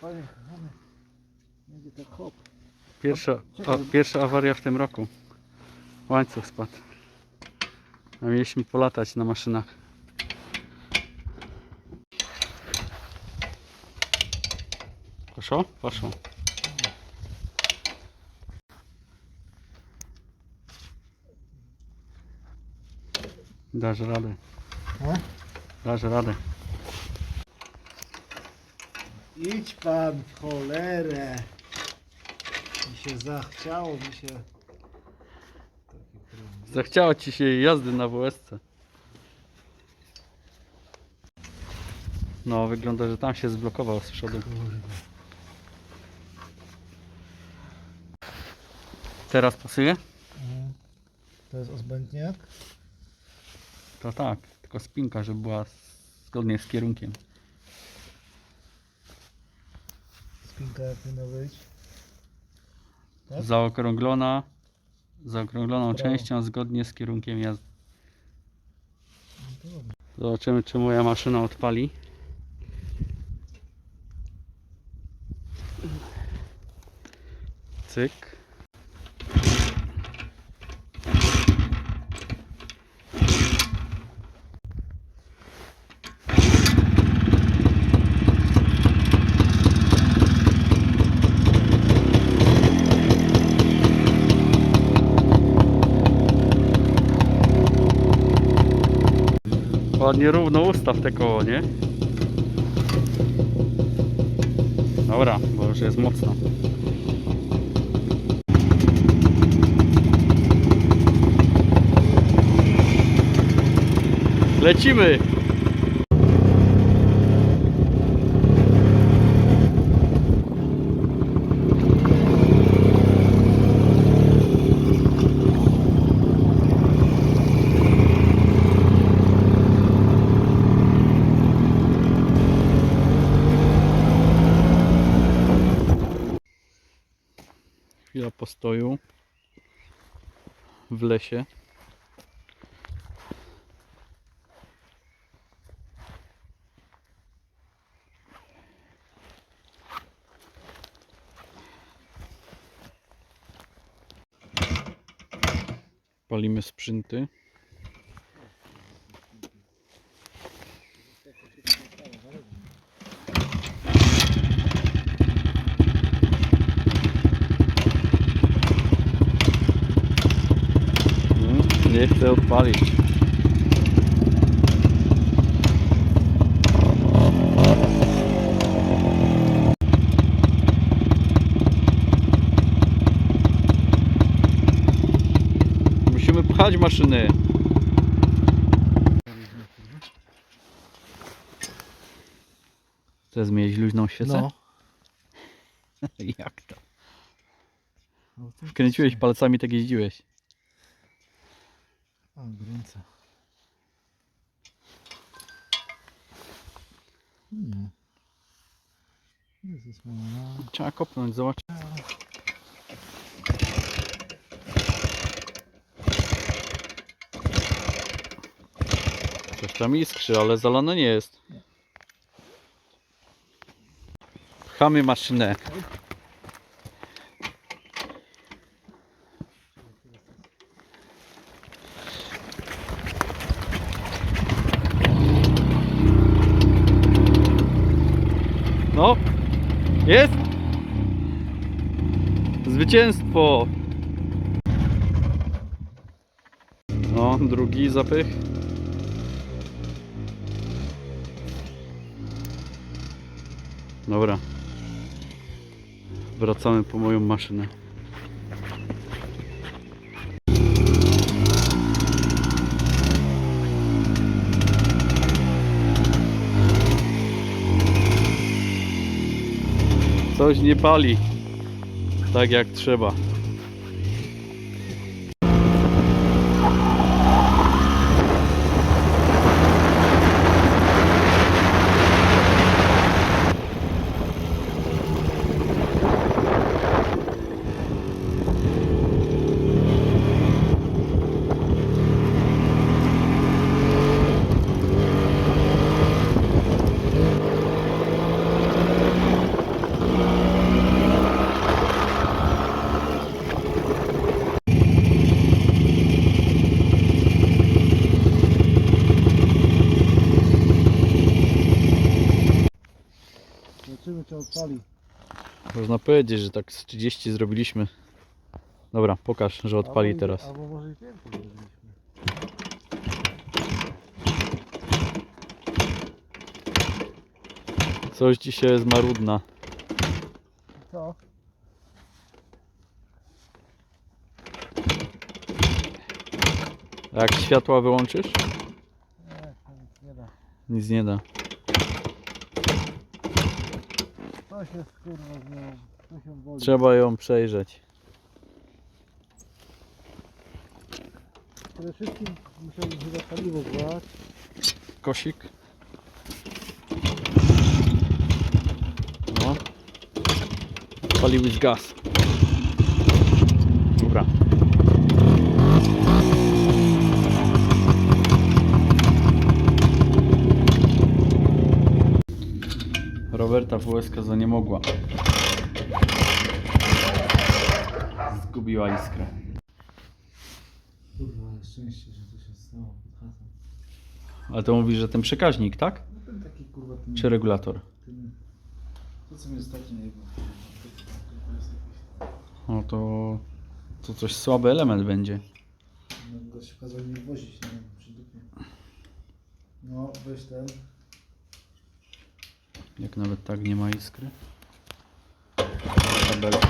panie kochany. Będzie tak hop. Pierwsza, Czekaj. pierwsza awaria w tym roku. Łańcuch spadł. A mieliśmy polatać na maszynach. Poszło? Poszło. Dasz radę. A? Dasz radę. Idź pan w cholerę. Mi się zachciało, mi się... Taki prąd. Zachciało ci się jazdy na WSC. No, wygląda, że tam się zblokował z przodu. Kurwa. Teraz pasuje? Mhm. To jest ozbędniak? To tak, tylko spinka, żeby była zgodnie z kierunkiem. Spinka jak powinna być? Tak? Zaokrąglona, zaokrągloną częścią zgodnie z kierunkiem jazdy. No dobrze. Zobaczymy, czy moja maszyna odpali. Cyk. Ładnie równo ustaw te koło, nie? Dobra, bo już jest mocno. Lecimy! Postoju w lesie. Palimy sprzęty. Mm, Nie chcę odpalić. Musimy pchać maszyny. Chcesz zmienić luźną świecę? No. Jak to? No to- Kręciłeś palcami, tak jeździłeś. A, gorąco. Nie. Jezus mama. Trzeba kopnąć, zobacz. Coś tam iskrzy, ale zalane nie jest. Pchamy maszynę. No, jest! Zwycięstwo! No, drugi zapych. Dobra. Wracamy po moją maszynę. Coś nie pali. Tak jak trzeba. Odpali. Można powiedzieć, że tak z 30 zrobiliśmy. Dobra, pokaż, że odpali Albo teraz. Albo może i więcej zrobiliśmy. Coś dzisiaj jest marudna. Co? A jak światła wyłączysz? Nie, to nic nie da. Nic nie da. Coś jest kurwa z nią. To się boli. Trzeba ją przejrzeć. Przede wszystkim musiałbym chyba paliwo złać. Kosik. No. Palił z gaz. Dobra. Roberta WSK za nie mogła. Zgubiła iskrę. Kurwa, ale szczęście, że to się stało pod chatą. Ale to mówi, że ten przekaźnik, tak? No ten taki kurwa ten... Czy regulator? ten to co mi ostatnio nie było. No to, to coś słaby element będzie. No gość kazał mi wozić, nie wiem, przy dupie. No, weź ten. Jak nawet tak nie ma iskry. Kabelki.